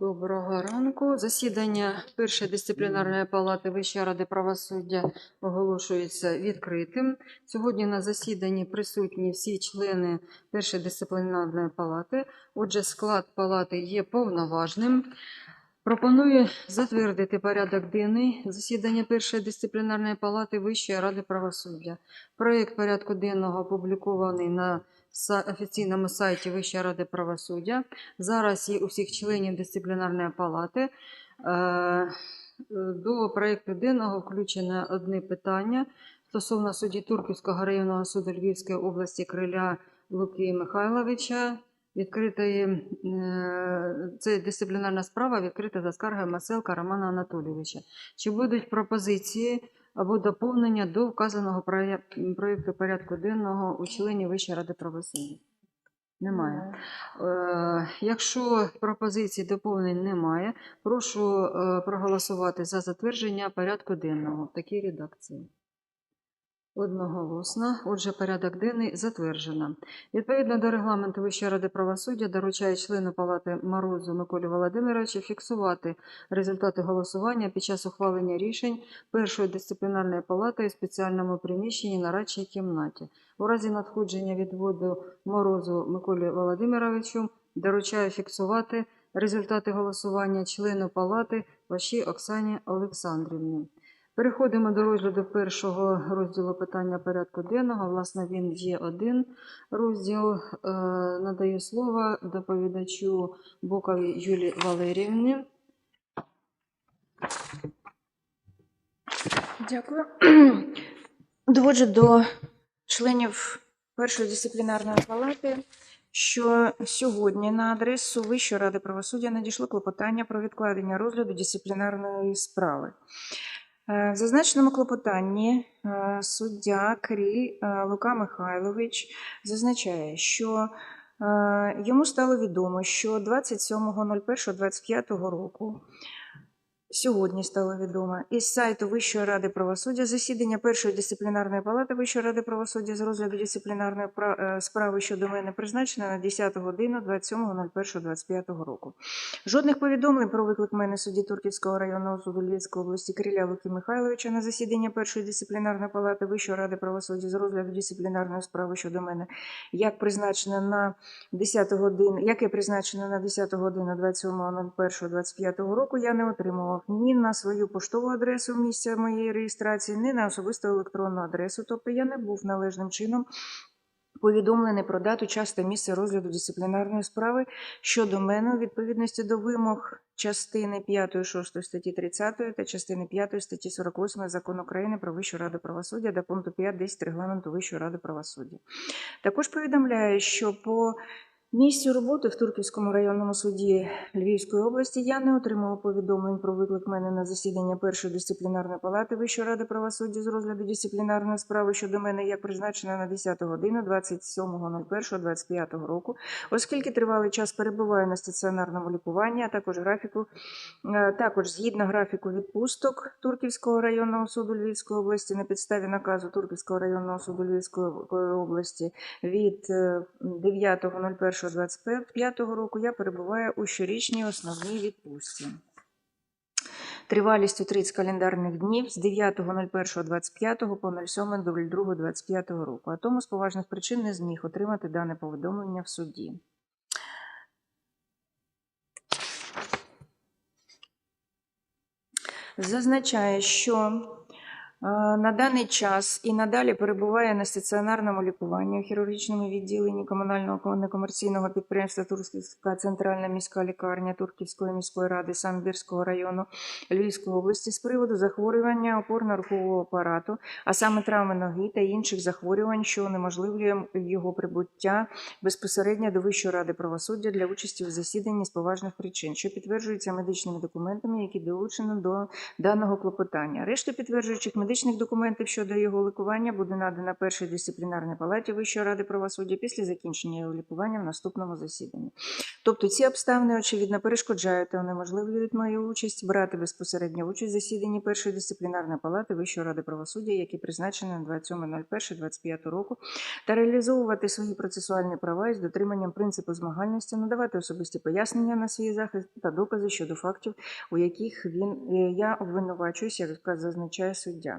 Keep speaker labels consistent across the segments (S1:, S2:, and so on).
S1: Доброго ранку. Засідання першої дисциплінарної палати Вищої ради правосуддя оголошується відкритим. Сьогодні на засіданні присутні всі члени першої дисциплінарної палати. Отже, склад палати є повноважним. Пропоную затвердити порядок денний засідання першої дисциплінарної палати Вищої ради правосуддя. Проєкт порядку денного опублікований на офіційному сайті Вищої ради правосуддя. Зараз є у всіх членів дисциплінарної палати. Е, До проєкту денного включено одне питання стосовно судді Турківського районного суду Львівської області Криля Луки Михайловича. Відкритої, е, це дисциплінарна справа відкрита за скаргою Маселка Романа Анатолійовича. Чи будуть пропозиції або доповнення до вказаного проєкту порядку денного у членів Вищої ради правосуддя? Немає. Е, Якщо пропозицій доповнень немає, прошу е, проголосувати за затвердження порядку денного в такій редакції. Одноголосно. Отже, порядок денний затверджено. Відповідно до регламенту Вищої ради правосуддя доручає члену палати Морозу Миколі Володимировичу фіксувати результати голосування під час ухвалення рішень першої дисциплінарної палати у спеціальному приміщенні на радчій кімнаті. У разі надходження відводу Морозу Миколі Володимировичу доручаю фіксувати результати голосування члену палати Вашій Оксані Олександрівні. Переходимо до розгляду першого розділу питання порядку денного. Власне, він є один розділ. Е, Надаю слово доповідачу Боковій Юлії Валеріївні.
S2: Дякую. Доводжу до членів першої дисциплінарної палати, що сьогодні на адресу Вищої ради правосуддя надійшло клопотання про відкладення розгляду дисциплінарної справи. Е, В зазначеному клопотанні е, суддя Кріль е, Лука Михайлович зазначає, що йому стало відомо, що 27.01.25 року Сьогодні стало відомо із сайту Вищої ради правосуддя засідання першої дисциплінарної палати Вищої ради правосуддя з розгляду дисциплінарної е, справи щодо мене призначено на 10 годину 27.01.25 року. Жодних повідомлень про виклик мене судді Турківського районного суду Львівської області Криля Луки Михайловича на засідання першої дисциплінарної палати Вищої ради правосуддя з розгляду дисциплінарної справи щодо мене, як призначено на 10 годину, яке призначено на 10 годину 27.01.25 року, я не отримував ні на свою поштову адресу місця моєї реєстрації, ні на особисту електронну адресу. Тобто я не був належним чином повідомлений про дату, час та місце розгляду дисциплінарної справи щодо мене у відповідності до вимог частини 5 6 статті 30 та частини 5 статті 48 Закону України про Вищу раду правосуддя до пункту 5.10 регламенту Вищої ради правосуддя. Також повідомляю, що по Місцю роботи в Турківському районному суді Львівської області я не отримала повідомлень про виклик мене на засідання першої дисциплінарної палати Вищої ради правосуддя з розгляду дисциплінарної справи щодо мене як призначена на 10 годину 27.01.25 року, оскільки тривалий час перебуваю на стаціонарному лікуванні, а також графіку, е, також згідно графіку відпусток Турківського районного суду Львівської області на підставі наказу Турківського районного суду Львівської е, області від е, 9.01. 25 року я перебуваю у щорічній основній відпустці. Тривалістю 30 календарних днів з 9.01.25 по 07.02.25 року. А тому з поважних причин не зміг отримати дане повідомлення в суді. Зазначає, що на даний час і надалі перебуває на стаціонарному лікуванні у хірургічному відділенні комунального некомерційного підприємства Турківська центральна міська лікарня Турківської міської ради Самбірського району Львівської області з приводу захворювання опорно-рухового апарату, а саме травми ноги та інших захворювань, що унеможливлює його прибуття безпосередньо до Вищої ради правосуддя для участі в засіданні з поважних причин, що підтверджується медичними документами, які долучено до даного клопотання. Решту підтверджуючих медичних медичних документів щодо його лікування буде надана першій дисциплінарній палаті Вищої ради правосуддя після закінчення його лікування в наступному засіданні. Тобто ці обставини, очевидно, перешкоджають та унеможливлюють мою участь брати безпосередньо участь в засіданні першої дисциплінарної палати Вищої ради правосуддя, які призначені на 27.01.25 року, та реалізовувати свої процесуальні права із дотриманням принципу змагальності, надавати особисті пояснення на свій захист та докази щодо фактів, у яких він е, я обвинувачуюсь, як зазначає суддя.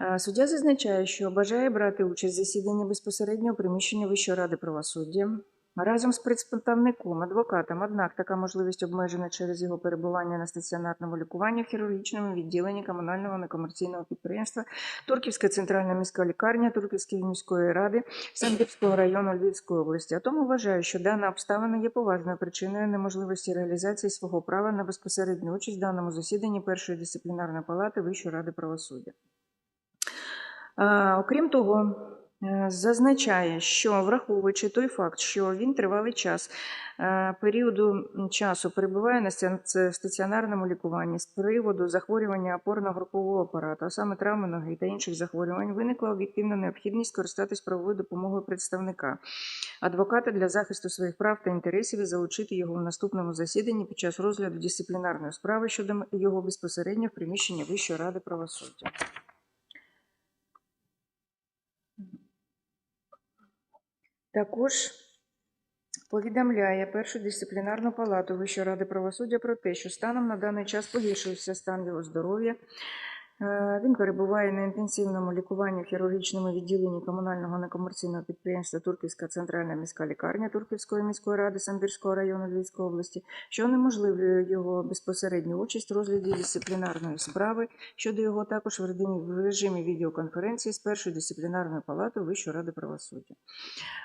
S2: Е, Суддя зазначає, що бажає брати участь в засіданні безпосередньо приміщення Вищої ради правосуддя. Разом з представником, адвокатом, однак така можливість обмежена через його перебування на стаціонарному лікуванні в хірургічному відділенні комунального некомерційного підприємства Турківська центральна міська лікарня Турківської міської ради Самбірського району Львівської області. А тому вважаю, що дана обставина є поважною причиною неможливості реалізації свого права на безпосередню участь в даному засіданні першої дисциплінарної палати Вищої ради правосуддя. А, Окрім того, зазначає, що враховуючи той факт, що він тривалий час е, періоду часу перебуває на стаціонарному лікуванні з приводу захворювання опорно-групового апарату, а саме травми ноги та інших захворювань, виникла об'єктивна необхідність скористатись правовою допомогою представника адвоката для захисту своїх прав та інтересів і залучити його в наступному засіданні під час розгляду дисциплінарної справи щодо його безпосередньо в приміщенні Вищої ради правосуддя. Також повідомляє першу дисциплінарну палату Вищої ради правосуддя про те, що станом на даний час погіршується стан його здоров'я. Е, Він перебуває на інтенсивному лікуванні в хірургічному відділенні комунального некомерційного підприємства Турківська центральна міська лікарня Турківської міської ради Самбірського району Львівської області, що унеможливлює його безпосередню участь у розгляді дисциплінарної справи щодо його також в режимі- відеоконференції з першою дисциплінарною палатою Вищої ради правосуддя.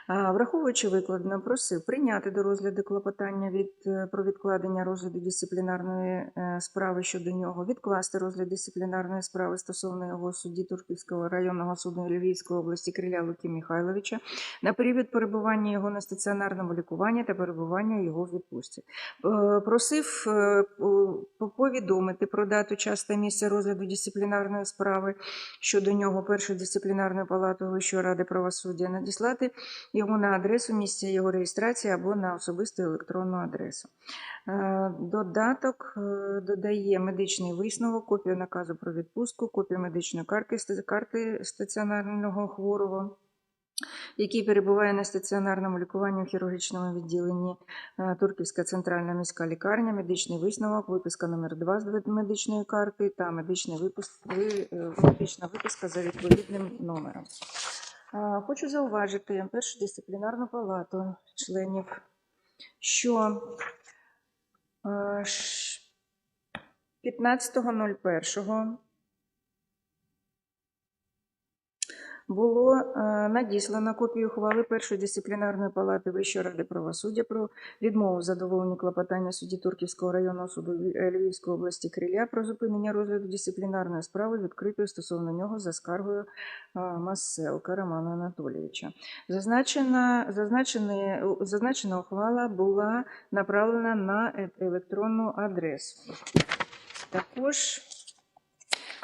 S2: Враховуючи викладене, просив прийняти до розгляду клопотання від е, про відкладення розгляду дисциплінарної е, справи щодо нього, відкласти розгляд дисциплінарної справи стосовно його судді Турківського районного суду Львівської області Криля Луки Михайловича на період перебування його на стаціонарному лікуванні та перебування його в відпустці. Е, Просив е, повідомити про дату, час та місце розгляду дисциплінарної справи щодо нього першої дисциплінарної палати Вищої ради правосуддя, надіслати йому на адресу місця його реєстрації або на особисту електронну адресу. Е, Додаток додає медичний висновок, копію наказу про відпустку, копію медичної картки, ста- карти стаціонарного хворого. Який перебуває на стаціонарному лікуванні в хірургічному відділенні е, Турківська центральна міська лікарня, медичний висновок, виписка номер 2 з медичної карти та медичний випуск, е, медична виписка за відповідним номером. Хочу зауважити першу дисциплінарну палату членів, що е, 15.01 було е, надіслано копію ухвали першої дисциплінарної палати Вищої ради правосуддя про відмову задоволення клопотання судді Турківського районного суду е, Львівської області Криля про зупинення розгляду дисциплінарної справи, відкритої стосовно нього за скаргою е, Маселка Романа Анатолійовича. Зазначена, зазначений- зазначена ухвала була направлена на електронну адресу. Також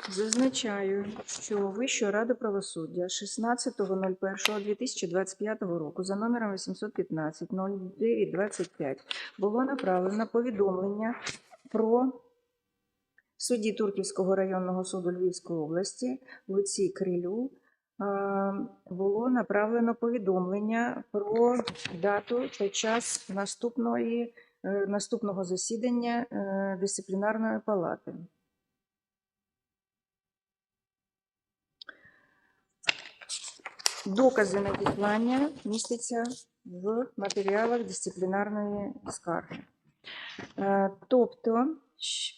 S2: зазначаю, що Вища Рада правосуддя 16.01.2025 року за номером 815 0925 було направлено повідомлення про судді Турківського районного суду Львівської області Луці Крилю було направлено повідомлення про дату та час наступної, е, наступного засідання е, дисциплінарної палати. Докази надіслання містяться в матеріалах дисциплінарної скарги. Е, Тобто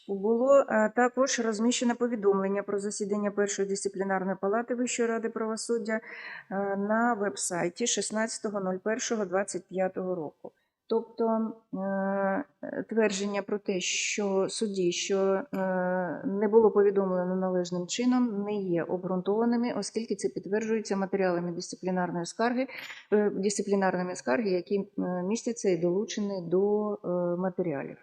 S2: було е, також розміщено повідомлення про засідання першої дисциплінарної палати Вищої ради правосуддя е, на веб-сайті 16.01.25 року. Тобто е, твердження про те, що судді, що е, не було повідомлено належним чином, не є обґрунтованими, оскільки це підтверджується матеріалами дисциплінарної скарги, е, дисциплінарними скарги, які містяться і долучені до матеріалів.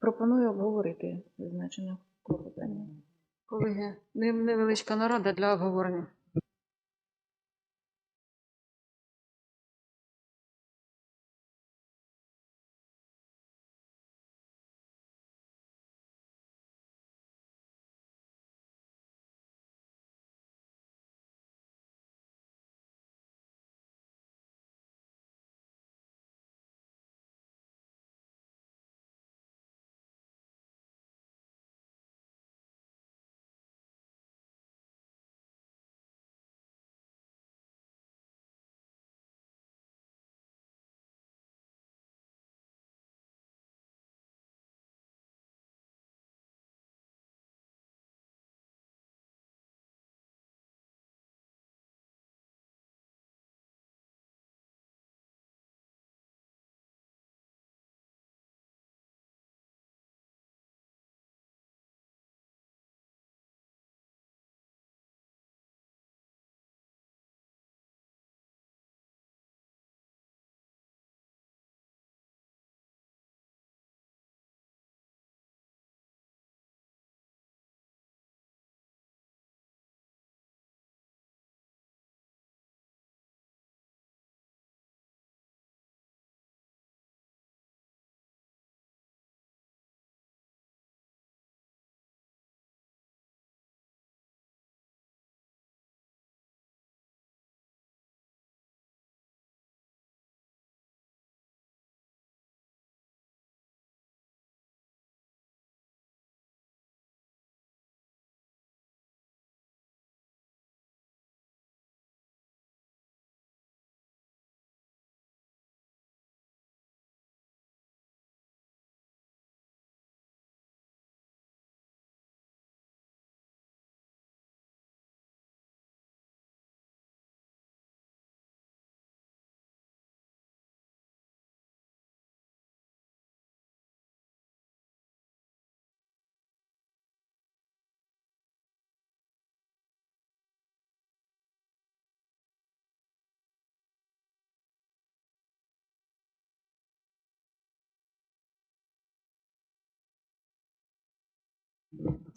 S2: Пропоную обговорити зазначене клопотання.
S1: Колеги, не- невеличка нарада для обговорення.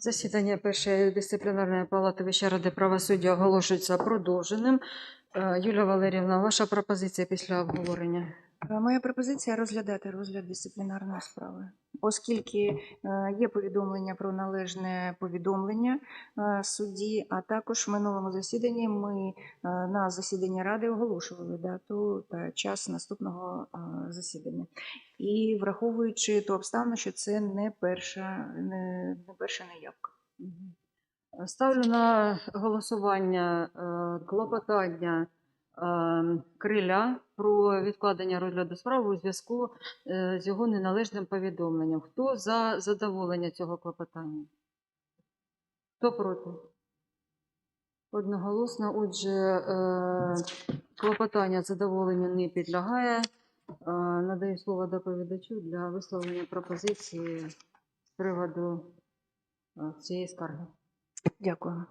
S1: Засідання першої дисциплінарної палати Вищої ради правосуддя оголошується продовженим. Е, Юлія Валерівна, ваша пропозиція після обговорення.
S2: Е, Моя пропозиція розглядати розгляд дисциплінарної справи, оскільки е, є повідомлення про належне повідомлення е, судді, а також в минулому засіданні ми на засіданні ради оголошували дату та час наступного засідання. І враховуючи ту обставину, що це не перша, не, не перша неявка.
S1: Ставлю на голосування клопотання Криля про відкладення розгляду справи у зв'язку е, з його неналежним повідомленням. Хто за задоволення цього клопотання? Хто проти? Одноголосно. Отже, е, клопотання задоволення не підлягає. Е, Надаю слово доповідачу для висловлення пропозиції з приводу цієї скарги.
S2: Дякую.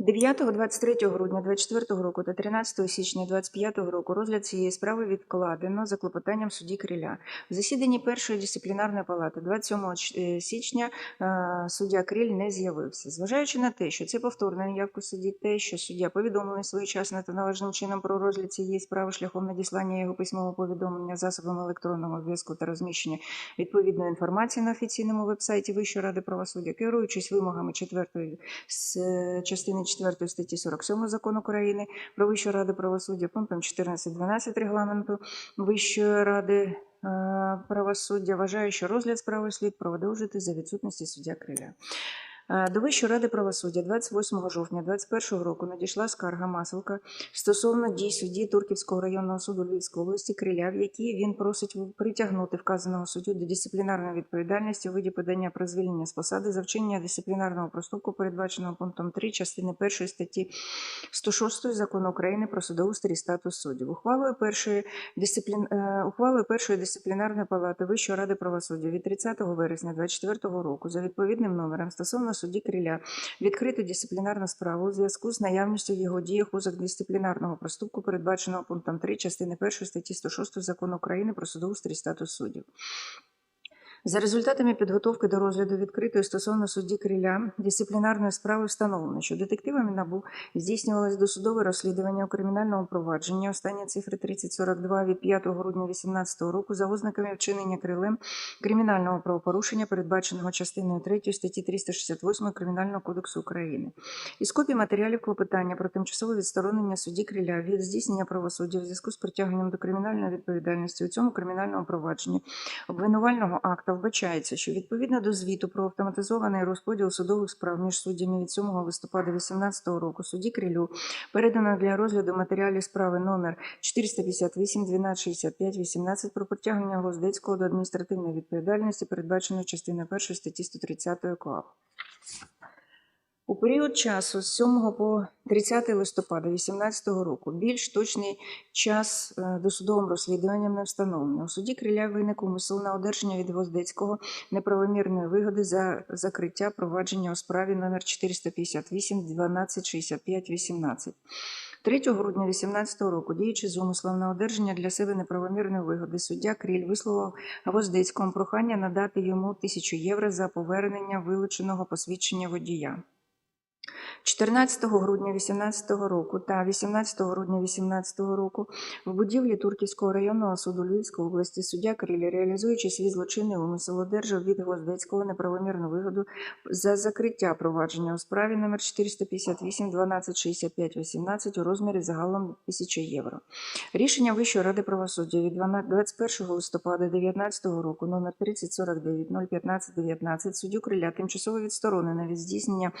S2: 9-23 грудня 2024 року та 13 січня 2025 року розгляд цієї справи відкладено за клопотанням судді Криля. В засіданні першої дисциплінарної палати 27 е, січня е, суддя Криль не з'явився. Зважаючи на те, що це повторна неявка судді, те, що суддя повідомлений своєчасно та належним чином про розгляд цієї справи шляхом надіслання його письмового повідомлення засобами електронного зв'язку та розміщення відповідної інформації на офіційному вебсайті Вищої ради правосуддя, керуючись вимогами 4 з е, частини 4 статті 47 закону України про Вищу раду правосуддя, пунктом 14.12 регламенту Вищої ради е, правосуддя, вважаю, що розгляд справи слід продовжити за відсутності суддя Криля. Е, До Вищої ради правосуддя 28 жовтня 2021 року надійшла скарга Маселка стосовно дій судді Турківського районного суду Львівської області Криля, в якій він просить притягнути вказаного суддю до дисциплінарної відповідальності у виді подання про звільнення з посади за вчинення дисциплінарного проступку, передбаченого пунктом 3 частини 1 статті 106 закону України про судоустрій і статус суддів. Ухвалою першої дисциплін... е, ухвалою першої дисциплінарної палати Вищої ради правосуддя від 30 вересня 2024 року за відповідним номером стосовно судді Криля відкрити дисциплінарну справу у зв'язку з наявністю в його діях узак дисциплінарного проступку, передбаченого пунктом 3 частини 1 статті 106 закону України про судоустрій статус суддів. За результатами підготовки до розгляду відкритої стосовно судді Криля дисциплінарної справи встановлено, що детективами НАБУ здійснювалось досудове розслідування у кримінальному провадженні. Останні цифри 3042 від 5 грудня 2018 року за ознаками вчинення крилем кримінального правопорушення, передбаченого частиною 3 статті 368 Кримінального кодексу України. Із копій матеріалів клопотання про тимчасове відсторонення судді Криля від здійснення правосуддя в зв'язку з притягненням до кримінальної відповідальності у цьому кримінальному провадженні обвинувального акта вбачається, що відповідно до звіту про автоматизований розподіл судових справ між суддями від 7 листопада 2018 року судді Крилю передано для розгляду матеріалів справи номер 458 1265 18 про притягнення Гоздецького до адміністративної відповідальності, передбаченої частиною 1 статті 130 КОАП. У період часу з 7 по 30 листопада 2018 року більш точний час е, досудовим розслідуванням не встановлено. У суді Криля виник умисел на одержання від Гвоздецького неправомірної вигоди за закриття провадження у справі номер 458 12 65 18. 3 грудня 2018 року, діючи з умислом на одержання для себе неправомірної вигоди, суддя Кріль висловив Гвоздецькому прохання надати йому тисячу євро за повернення вилученого посвідчення водія. 14 грудня 2018 року та 18 грудня 2018 року в будівлі Турківського районного суду Львівської області суддя Крилі, реалізуючи свій злочинний умисел, одержав від Гвоздецького неправомірну вигоду за закриття провадження у справі номер 458 12 65 18 у розмірі загалом 1000 євро. Рішення Вищої ради правосуддя від 21 листопада 2019 року номер 3049 015 19 суддю Криля тимчасово відсторонено від здійснення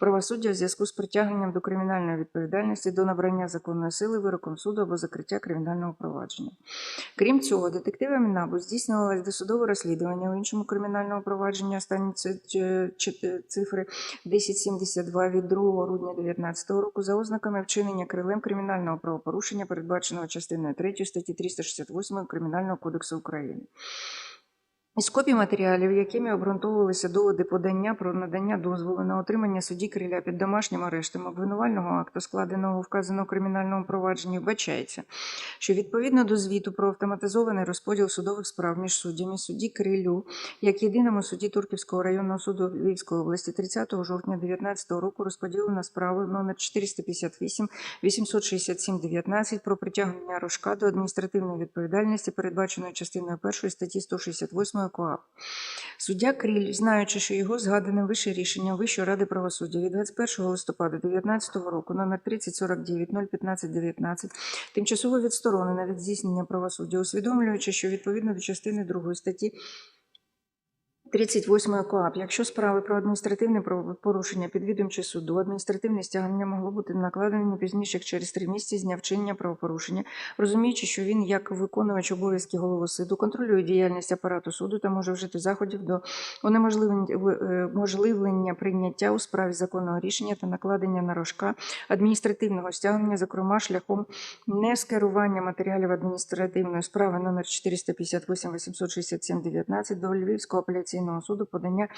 S2: правосуддя в зв'язку з притягненням до кримінальної відповідальності до набрання законної сили вироком суду або закриття кримінального провадження. Крім цього, детективами НАБУ здійснювалось досудове розслідування у іншому кримінальному провадженні останні чи- цифри 1072 від 2 грудня 2019 року за ознаками вчинення крилем кримінального правопорушення, передбаченого частиною 3 статті 368 Кримінального кодексу України. Із копій матеріалів, якими обґрунтовувалися доводи подання про надання дозволу на отримання судді Криля під домашнім арештом обвинувального акту, складеного у вказаному кримінальному провадженні, вбачається, що відповідно до звіту про автоматизований розподіл судових справ між суддями судді Крилю, як єдиному судді Турківського районного суду Львівської області 30 жовтня 2019 року розподілено справу номер 458 867 19 про притягнення Рожка до адміністративної відповідальності, передбаченої частиною 1 статті 168 КОАП. Суддя Кріль, знаючи, що його згадане вище рішення Вищої ради правосуддя від 21 листопада 2019 року номер 3049 015 19 тимчасово відсторонена від здійснення правосуддя, усвідомлюючи, що відповідно до частини 2 статті 38 КОАП, якщо справи про адміністративне правопорушення підвідомче суду, адміністративне стягнення могло бути накладене не пізніше через три місяці з дня вчинення правопорушення, розуміючи, що він, як виконувач обов'язків голови суду, контролює діяльність апарату суду та може вжити заходів до унеможливлення е, прийняття у справі законного рішення та накладення на рожка адміністративного стягнення, зокрема шляхом не скерування матеріалів адміністративної справи номер 458 867 19 до Львівського апеляційного суду подання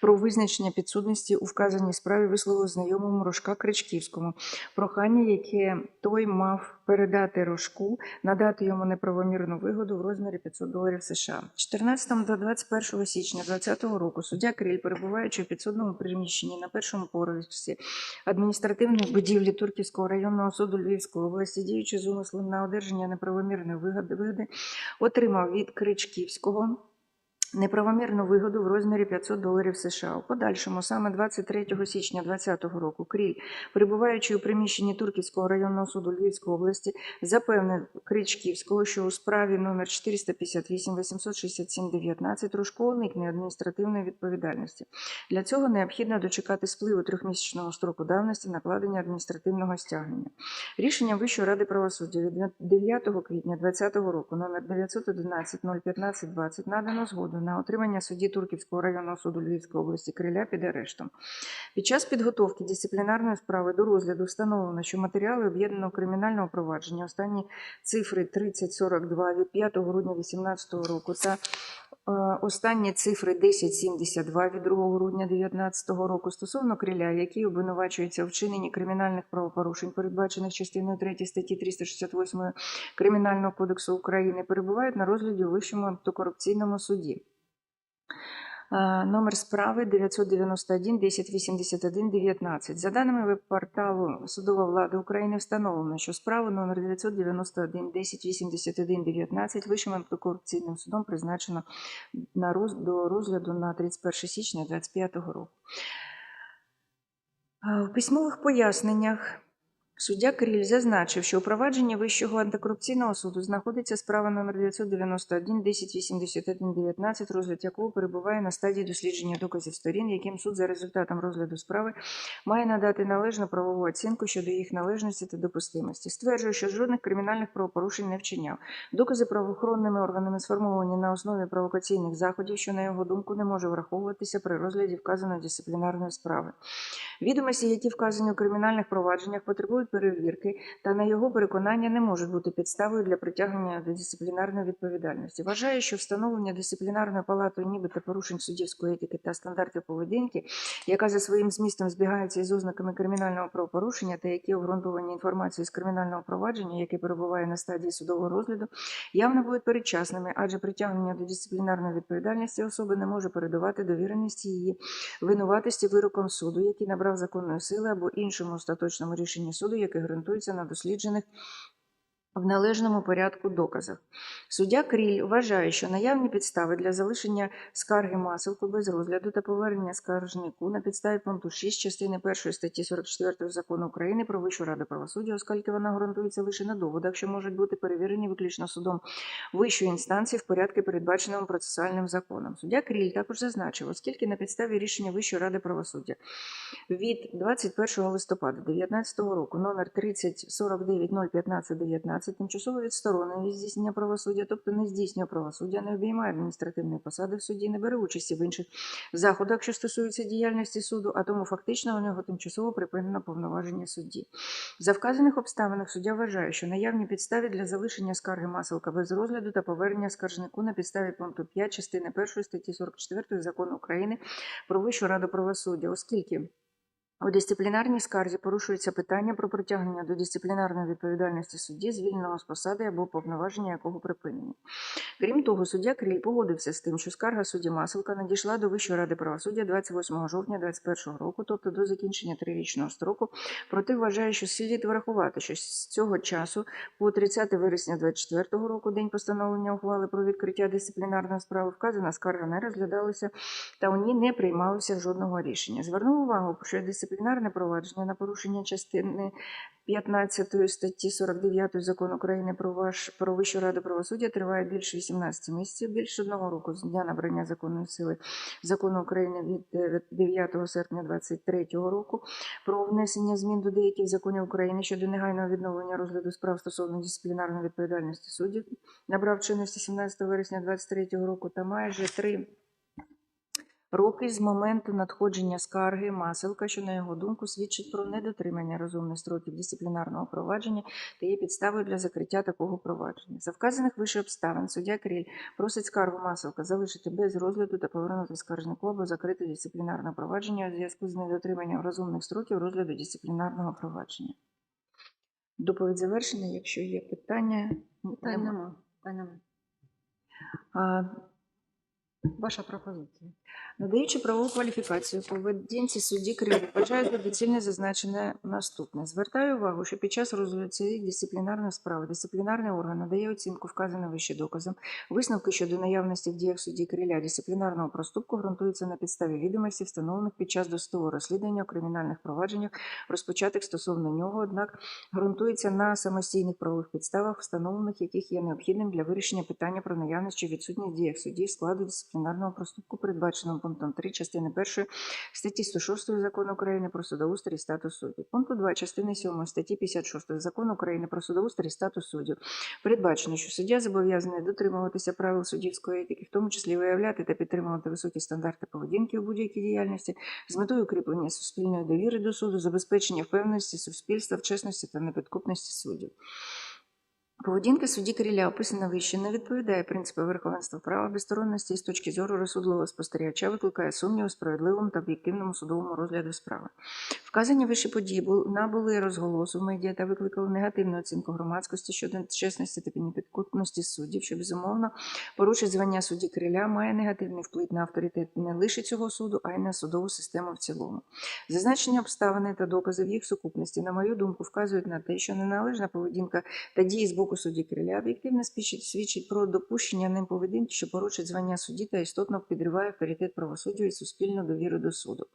S2: про визначення підсудності у вказаній справі висловив знайомому Рожка Кричківському. Прохання, яке той мав передати Рожку, надати йому неправомірну вигоду в розмірі 500 доларів США. 14 до 21 січня 2020 року суддя Кріль, перебуваючи в підсудному приміщенні на першому поверсі адміністративної будівлі Турківського районного суду Львівської області, діючи з умислом на одержання неправомірної вигоди, отримав від Кричківського неправомірну вигоду в розмірі 500 доларів США. У подальшому, саме 23 січня 2020 року, Кріль, перебуваючи у приміщенні Турківського районного суду Львівської області, запевнив Кричківського, що у справі номер 458 867 19 Рожко уникне адміністративної відповідальності. Для цього необхідно дочекати спливу трьохмісячного строку давності накладення адміністративного стягнення. Рішення Вищої ради правосуддя від 9 квітня 2020 року номер 911 015 20 надано згоду на отримання судді Турківського районного суду Львівської області Криля під арештом. Під час підготовки дисциплінарної справи до розгляду встановлено, що матеріали об'єднаного кримінального провадження останні цифри 3042 від 5 грудня 2018 року та е, останні цифри 1072 від 2 грудня 2019 року стосовно Криля, який обвинувачується у вчиненні кримінальних правопорушень, передбачених частиною 3 статті 368 Кримінального кодексу України, перебувають на розгляді у Вищому антикорупційному суді. Е, Номер справи 991 1081 19. За даними веб-порталу Судова влада України встановлено, що справу номер 991 1081 19 Вищим антикорупційним судом призначено на роз... до розгляду на 31 січня 2025 року. Е, В письмових поясненнях суддя Кріль зазначив, що у провадженні Вищого антикорупційного суду знаходиться справа номер 991 1081 19 розгляд якого перебуває на стадії дослідження доказів сторін, яким суд за результатом розгляду справи має надати належну правову оцінку щодо їх належності та допустимості. Стверджує, що жодних кримінальних правопорушень не вчиняв. Докази правоохоронними органами сформовані на основі провокаційних заходів, що, на його думку, не може враховуватися при розгляді вказаної дисциплінарної справи. Відомості, які вказані у кримінальних провадженнях, потребують перевірки та на його переконання не можуть бути підставою для притягнення до дисциплінарної відповідальності. Вважає, що встановлення дисциплінарною палатою нібито порушень суддівської етики та стандартів поведінки, яка за своїм змістом збігається із ознаками кримінального правопорушення та які обґрунтовані інформацією з кримінального провадження, яке перебуває на стадії судового розгляду, явно будуть передчасними, адже притягнення до дисциплінарної відповідальності особи не може передавати довіреності її винуватості вироком суду, який набрав законної сили або іншому остаточному рішенні суду, яке ґрунтується на досліджених в належному порядку доказах. Суддя Кріль вважає, що наявні підстави для залишення скарги масовку без розгляду та повернення скаржнику на підставі пункту 6 частини 1 статті 44 закону України про Вищу раду правосуддя, оскільки вона ґрунтується лише на доводах, що можуть бути перевірені виключно судом вищої інстанції в порядку, передбаченому процесуальним законом. Суддя Кріль також зазначив, оскільки на підставі рішення Вищої ради правосуддя від 21 листопада 2019 року номер 30 49 015 19 тимчасово відсторонений від здійснення правосуддя, тобто не здійснює правосуддя, не обіймає адміністративної посади в суді, не бере участі в інших заходах, що стосуються діяльності суду, а тому фактично у нього тимчасово припинено повноваження судді. За вказаних обставинах суддя вважає, що наявні підстави для залишення скарги масовка без розгляду та повернення скаржнику на підставі пункту 5 частини 1 статті 44 закону України про Вищу раду правосуддя, оскільки у дисциплінарній скарзі порушується питання про притягнення до дисциплінарної відповідальності судді, звільненого з посади або повноваження якого припинені. Крім того, суддя Кріль погодився з тим, що скарга судді Масовка надійшла до Вищої ради правосуддя 28 жовтня 2021 року, тобто до закінчення трирічного строку. Проте вважає, що слід врахувати, що з цього часу по 30 вересня 2024 року, день постановлення ухвали про відкриття дисциплінарної справи, вказана скарга не розглядалася та у ній не приймалося жодного рішення. Звернув увагу, що дисциплінарне провадження на порушення частини 15 статті 49 закону України про ваш про Вищу раду правосуддя триває більше 18 місяців, більше одного року з дня набрання законної сили закону України від е, 9 серпня 2023 року про внесення змін до деяких законів України щодо негайного відновлення розгляду справ стосовно дисциплінарної відповідальності суддів, набрав чинності 17 вересня 2023 року та майже три роки з моменту надходження скарги Маселка, що, на його думку, свідчить про недотримання розумних строків дисциплінарного провадження та є підставою для закриття такого провадження. За вказаних вище обставин суддя Кріль просить скаргу Маселка залишити без розгляду та повернути скаржнику або закрити дисциплінарне провадження у зв'язку з недотриманням розумних строків розгляду дисциплінарного провадження. Доповідь завершена. Якщо є питання,
S1: нема. Питань нема. Ваша пропозиція.
S2: Надаючи правову кваліфікацію поведінці судді Криві, вважаю за доцільне зазначене наступне. Звертаю увагу, що під час розгляду цієї дисциплінарної справи дисциплінарний орган надає оцінку вказаним вище доказам. Висновки щодо наявності в діях судді Криля дисциплінарного проступку ґрунтуються на підставі відомостей, встановлених під час досудового розслідування у кримінальних провадженнях, розпочатих стосовно нього, однак ґрунтується на самостійних правових підставах, встановлених яких є необхідним для вирішення питання про наявність чи відсутність діях судді складу дисциплінарного проступку, передбаченого пунктом 3 частини 1 статті 106 Закону України про судоустрій статус суддів. Пункту 2 частини 7 статті 56 Закону України про судоустрій статус суддів передбачено, що суддя зобов'язаний дотримуватися правил суддівської етики, в тому числі виявляти та підтримувати високі стандарти поведінки у будь-якій діяльності з метою укріплення суспільної довіри до суду, забезпечення впевненості суспільства в чесності та непідкупності суддів. Поведінка судді Криля, описана вище, не відповідає принципу верховенства права, безсторонності і з точки зору розсудливого спостерігача викликає сумнів у справедливому та об'єктивному судовому розгляду справи. Вказані вищі події набули розголосу в медіа та викликали негативну оцінку громадськості щодо чесності та підкупності суддів, що безумовно порушить звання судді Криля, має негативний вплив на авторитет не лише цього суду, а й на судову систему в цілому. Зазначені обставини та докази в їх сукупності, на мою думку, вказують на те, що неналежна поведінка та дії з боку судді Криля об'єктивно свідчить, про допущення ним поведінки, що порушить звання судді та істотно підриває авторитет правосуддя і суспільну довіру до суду.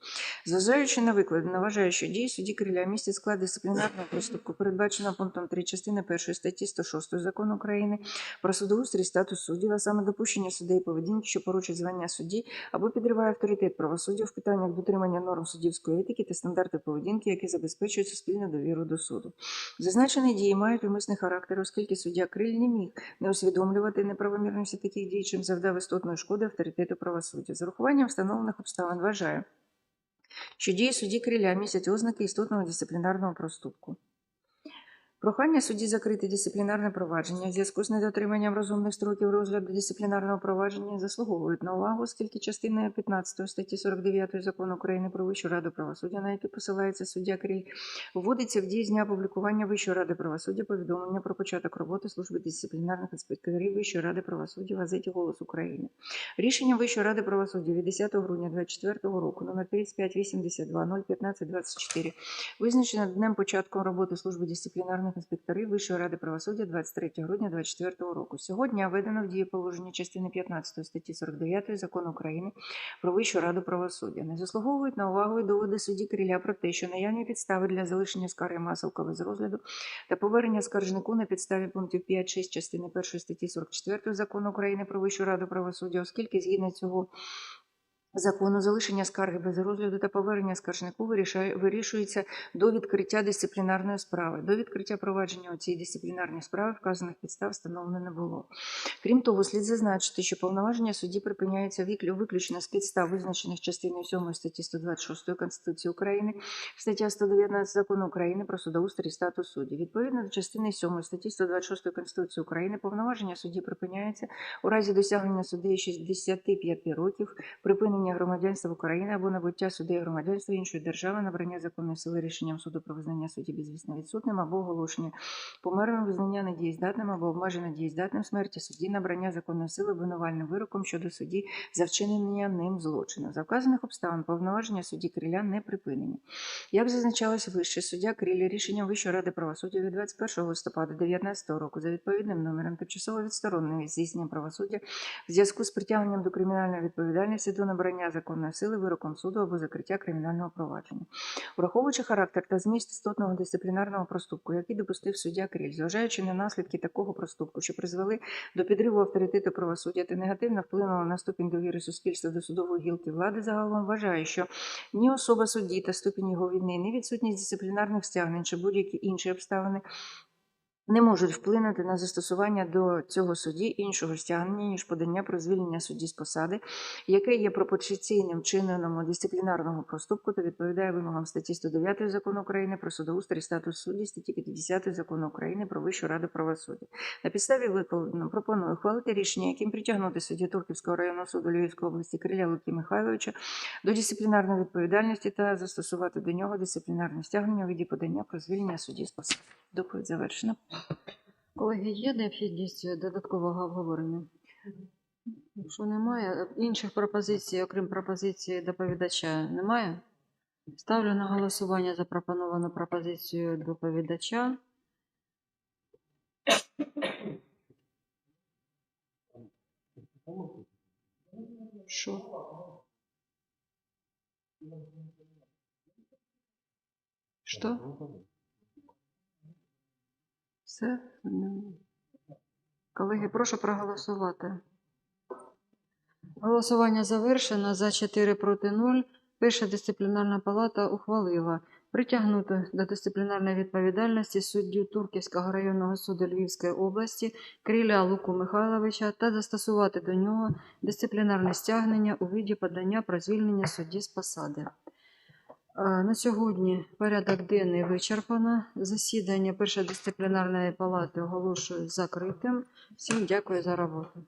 S2: Зважаючи на викладене, вважаю, що дії судді Криля містять склад дисциплінарного проступку, передбаченого пунктом 3 частини 1 статті 106 Закону України про судоустрій статус суддів, а саме допущення судей поведінки, що порушить звання судді або підриває авторитет правосуддя в питаннях дотримання норм суддівської етики та стандартів поведінки, які забезпечують суспільну довіру до суду. Зазначені дії мають умисний характер, оскільки суддя Криль не міг не усвідомлювати неправомірності таких дій, чим завдав істотної шкоди авторитету правосуддя. З урахуванням встановлених обставин вважає, що дії судді Криля містять ознаки істотного дисциплінарного проступку. Прохання судді закрити дисциплінарне провадження в зв'язку з недотриманням розумних строків розгляду дисциплінарного провадження заслуговують на увагу, оскільки частиною 15 статті 49 закону України про Вищу раду правосуддя, на яку посилається суддя Кріль, вводиться в дію з дня опублікування Вищої ради правосуддя повідомлення про початок роботи служби дисциплінарних інспекторів Вищої ради правосуддя в газеті Голос України. Рішення Вищої ради правосуддя від 10 грудня 2024 року номер 3582 015 24 визначено днем початку роботи служби дисциплінарних інспекторів Вищої ради правосуддя 23 грудня 2024 року. Сьогодні введено в дію положення частини 15 статті 49 закону України про Вищу раду правосуддя. Не заслуговують на увагу і доводи судді Криля про те, що наявні підстави для залишення скарги масовка без розгляду та повернення скаржнику на підставі пунктів 5-6 частини 1 статті 44 закону України про Вищу раду правосуддя, оскільки згідно цього Закону залишення скарги без розгляду та повернення скаржнику вирішає- вирішується до відкриття дисциплінарної справи. До відкриття провадження у цій дисциплінарній справі вказаних підстав встановлено не було. Крім того, слід зазначити, що повноваження судді припиняються виключно з підстав, визначених частиною 7 статті 126 Конституції України, стаття 119 Закону України про судоустрій і статус судді. Відповідно до частини 7 статті 126 Конституції України, повноваження судді припиняються у разі досягнення суддею 65 років, припинення громадянства України або набуття суддею громадянства іншої держави, набрання законної сили рішенням суду про визнання судді безвісно відсутним або оголошення померлим визнання недієздатним або обмежено дієздатним смерті судді, набрання законної сили обвинувальним вироком щодо судді за вчинення ним злочину. За вказаних обставин повноваження судді Криля не припинені. Як зазначалось вище, суддя Кріль рішенням Вищої ради правосуддя від 21 листопада 2019 року за відповідним номером тимчасово відсторонений від здійснення правосуддя в зв'язку з притягненням до кримінальної відповідальності до набрання законної сили вироком суду або закриття кримінального провадження. Враховуючи характер та зміст істотного дисциплінарного проступку, який допустив суддя Кріль, зважаючи на наслідки такого проступку, що призвели до підриву авторитету правосуддя та негативно вплинули на ступінь довіри суспільства до судової гілки влади, загалом вважає, що ні особа судді та ступінь його війни, ні відсутність дисциплінарних стягнень чи будь-які інші обставини не можуть вплинути на застосування до цього судді іншого стягнення, ніж подання про звільнення судді з посади, яке є пропорційним чином дисциплінарного проступку та відповідає вимогам статті 109 закону України про судоустрій статус судді, статті 50 закону України про Вищу раду правосуддя. На підставі викладеного пропоную ухвалити рішення, яким притягнути судді Турківського районного суду Львівської області Криля Луки Михайловича до дисциплінарної відповідальності та застосувати до нього дисциплінарне стягнення у віді подання про звільнення судді з посади. Доповідь завершена.
S1: Колеги, є необхідність додаткового обговорення? Якщо немає, інших пропозицій, окрім пропозиції доповідача, немає? Ставлю на голосування запропоновану пропозицію доповідача. Що? Що? Все? Ну. Колеги, прошу проголосувати. Голосування завершено. За 4 проти 0. Перша дисциплінарна палата ухвалила притягнути до дисциплінарної відповідальності суддю Турківського районного суду Львівської області Кріля Луку Михайловича та застосувати до нього дисциплінарне стягнення у виді подання про звільнення судді з посади. А, На сьогодні порядок денний вичерпано. Засідання першої дисциплінарної палати оголошую закритим. Всім дякую за роботу.